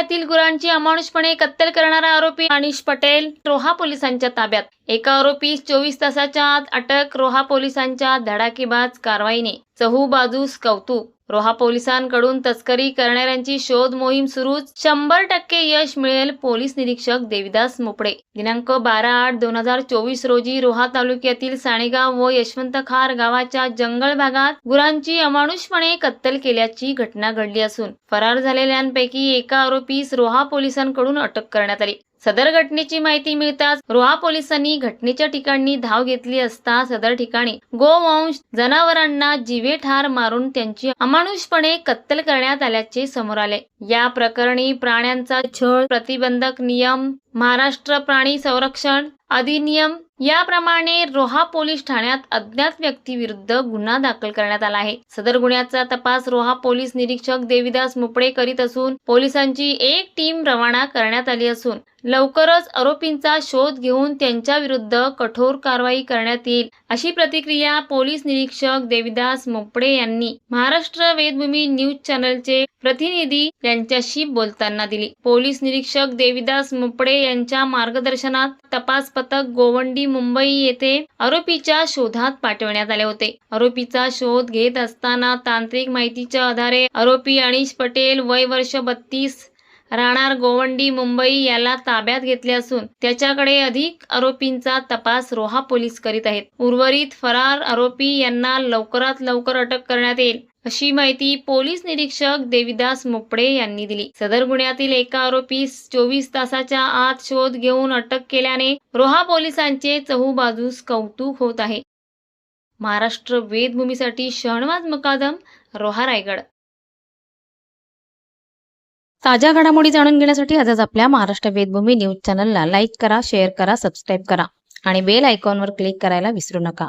जिल्ह्यातील गुरांची अमानुषपणे कत्तल करणारा आरोपी अनिश पटेल रोहा पोलिसांच्या ताब्यात. एका आरोपी चोवीस तासाच्या आत अटक रोहा पोलिसांच्या धडाकेबाज कारवाईने. चहू बाजूस कौतुक रोहा पोलिसांकडून तस्करी करणाऱ्यांची शोध मोहीम सुरूच शंभर टक्के यश मिळेल पोलीस निरीक्षक देविदास मोपडे. दिनांक बारा आठ दोन हजार चोवीस रोजी रोहा तालुक्यातील साणेगाव व यशवंत खार गावाच्या जंगल भागात गुरांची अमानुषपणे कत्तल केल्याची घटना घडली असून फरार झालेल्यांपैकी एका आरोपीस रोहा पोलिसांकडून अटक करण्यात आली. सदर घटनेची माहिती मिळताच रोहा पोलिसांनी घटनेच्या ठिकाणी धाव घेतली असता सदर ठिकाणी गोवंश जनावरांना जीवे ठार मारून त्यांची अमानुषपणे कत्तल करण्यात आल्याचे समोर आले. या प्रकरणी प्राण्यांचा छळ प्रतिबंधक नियम महाराष्ट्र प्राणी संरक्षण अधिनियम याप्रमाणे रोहा पोलीस ठाण्यात अज्ञात व्यक्तीविरुद्ध गुन्हा दाखल करण्यात आला आहे. सदर गुन्ह्याचा तपास रोहा पोलीस निरीक्षक देविदास मुपडे करीत असून पोलिसांची एक टीम रवाना करण्यात आली असून लवकरच आरोपींचा शोध घेऊन त्यांच्या विरुद्ध कठोर कारवाई करण्यात येईल अशी प्रतिक्रिया पोलीस निरीक्षक देविदास मोपडे यांनी महाराष्ट्र वेदभूमी न्यूज चॅनलचे प्रतिनिधी यांच्याशी बोलताना दिली. पोलीस निरीक्षक देविदास मोपडे यांच्या मार्गदर्शनात तपास पथक गोवंडी मुंबई येथे आरोपीच्या शोधात पाठवण्यात आले होते. आरोपीचा शोध घेत असताना तांत्रिक माहितीच्या आधारे आरोपी अनिश पटेल वय वर्ष बत्तीस राहणार गोवंडी मुंबई याला ताब्यात घेतले असून त्याच्याकडे अधिक आरोपींचा तपास रोहा पोलीस करीत आहेत. उर्वरित फरार आरोपी यांना लवकरात लवकर अटक करण्यात येईल. अशी माहिती पोलीस निरीक्षक देविदास मोपडे यांनी दिली. सदर गुन्ह्यातील एका आरोपी चोवीस तासाच्या आत शोध घेऊन अटक केल्याने रोहा पोलिसांचे चहूबाजूस कौतुक होत आहे. महाराष्ट्र वेदभूमीसाठी शहणवाज मुकादम रोहा रायगड. ताज्या घडामोडी जाणून घेण्यासाठी आजच आपल्या महाराष्ट्र वेदभूमी न्यूज चॅनलला लाईक करा शेअर करा सबस्क्राईब करा आणि बेल आयकॉनवर क्लिक करायला विसरू नका.